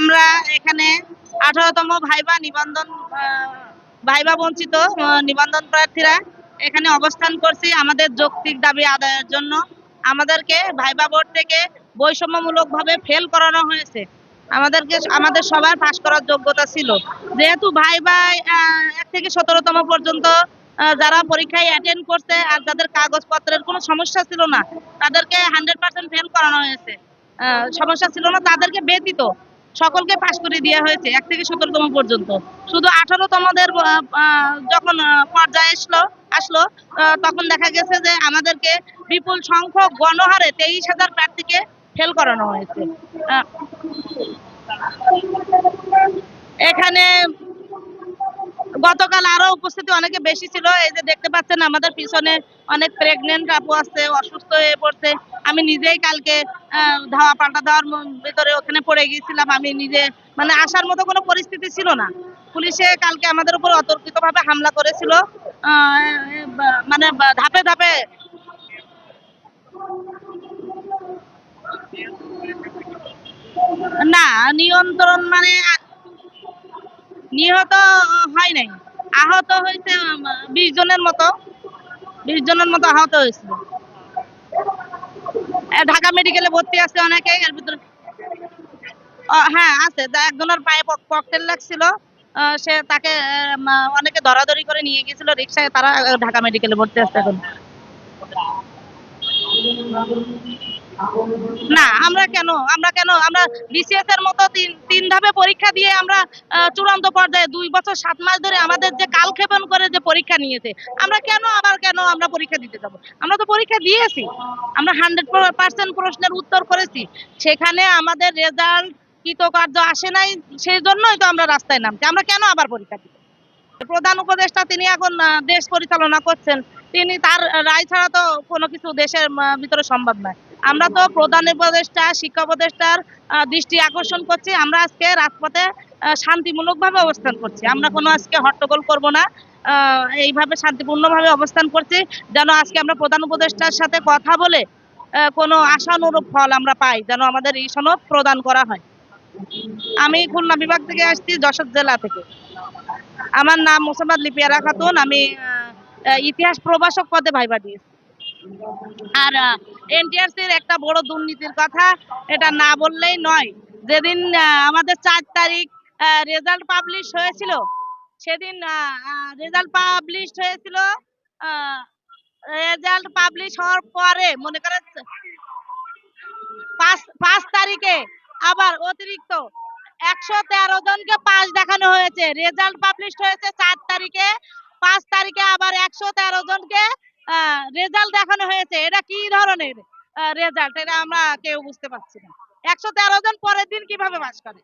আমরা এখানে আঠারোতম ভাইবা নিবন্ধন ভাইবা বঞ্চিত নিবন্ধন প্রার্থীরা এখানে অবস্থান করছি আমাদের যৌক্তিক দাবি আদায়ের জন্য। আমাদেরকে ভাইবা বোর্ড থেকে বৈষম্যমূলকভাবে ফেল করানো হয়েছে। আমাদেরকে আমাদের সবার পাশ করার যোগ্যতা ছিল। যেহেতু ভাইবা আহ, এক থেকে সতেরোতম পর্যন্ত যারা পরীক্ষায় অ্যাটেন্ড করছে আর যাদের কাগজপত্রের কোনো সমস্যা ছিল না তাদেরকে হান্ড্রেড পার্সেন্ট ফেল করানো হয়েছে। সমস্যা ছিল না তাদেরকে ব্যতীত সকলকে পাশ করে দেওয়া হয়েছে, এক থেকে সতেরোতম পর্যন্ত। শুধু আঠারোতমদের যখন পর্যায়ে আসলো আসলো তখন দেখা গেছে যে আমাদেরকে বিপুল সংখ্যক গণহারে তেইশ হাজার প্রার্থীকে ফেল করানো হয়েছে। এখানে গতকাল আরও উপস্থিতি অনেকে বেশি ছিল। এই যে দেখতে পাচ্ছেন আমাদের পিছনে অনেক প্রেগনেন্ট আপু আছে অসুস্থ হয়ে পড়ছে। আমি নিজেই কালকে ধাওয়া পাল্টা দেওয়ার ভিতরে ওখানে পড়ে গিয়েছিলাম। আমি নিজে মানে আসার মতো কোনো পরিস্থিতি ছিল না। পুলিশে কালকে আমাদের উপর অতর্কিত ভাবে হামলা করেছিল। মানে ধাপে ধাপে। না, নিয়ন্ত্রণ মানে নিহত হয় নাই। আহত হয়েছে বিশ জনের মতো। বিশ জনের মতো আহত হয়েছিল ঢাকা মেডিকেলে ভর্তি আছে অনেকে, এর ভিতরে হ্যাঁ আছে। একজনের পায়ে ককটেল লাগছিল। সে তাকে অনেকে ধরাধরি করে নিয়ে গেছিল, রিক্সায় তারা ঢাকা মেডিকেলে ভর্তি আছে এখন। না, আমরা কেন? আমরা কেন? আমরা বিসিএস এর মতো তিন ধাপে পরীক্ষা দিয়ে আমরা চূড়ান্ত পর্যায়ে দুই বছর সাত মাস ধরে আমাদের যে কালক্ষেপণ করে যে পরীক্ষা নিয়েছে, আমরা কেন আবার কেন আমরা পরীক্ষা দিতে যাব? আমরা তো পরীক্ষা দিয়েছি। আমরা হান্ড্রেড পার্সেন্ট প্রশ্নের উত্তর করেছি। সেখানে আমাদের রেজাল্ট কৃতকার্য আসে নাই সেই জন্যই তো আমরা রাস্তায় নামছি। আমরা কেন আবার পরীক্ষা দিব? প্রধান উপদেষ্টা, তিনি এখন দেশ পরিচালনা করছেন। তিনি তার রায় ছাড়া তো কোনো কিছু দেশের ভিতরে সম্ভব নয়। আমরা তো প্রধান উপদেষ্টা, শিক্ষা উপদেষ্টার দৃষ্টি আকর্ষণ করছি। আমরা আজকে রাজপথে শান্তিমূলকভাবে অবস্থান করছি। আমরা কোনো আজকে হট্টগোল করব না। এইভাবে শান্তিপূর্ণভাবে অবস্থান করছি, যেন আজকে আমরা প্রধান উপদেষ্টার সাথে কথা বলে কোনো আশানুরূপ ফল আমরা পাই, যেন আমাদের এই সনদ প্রদান করা হয়। আমি খুলনা বিভাগ থেকে আসছি, যশোর জেলা থেকে। আমার নাম মোসাম্মদ লিপিয়ারা খাতুন। আমি ইতিহাস প্রভাষক পদে ভাইবা দিয়েছি। আর এনটিআরসির একটা বড় দুর্নীতির কথা, এটা না বললেই নয়। যেদিন আমাদের চার তারিখ রেজাল্ট পাবলিশ হয়েছিল, সেদিন রেজাল্ট পাবলিশ হয়েছিল রেজাল্ট পাবলিশ হওয়ার পরে, মনে করেন, পাঁচ তারিখে আবার অতিরিক্ত একশো তেরো জনকে পাস দেখানো হয়েছে। রেজাল্ট পাবলিশ হয়েছে চার তারিখে পাঁচ তারিখে আবার একশো তেরো জনকে রেজাল্ট দেখানো হয়েছে। এটা কি ধরনের রেজাল্ট? এটা আমরা কেউ বুঝতে পারছি না। একশো তেরো জন পরের দিন কীভাবে পাস করে?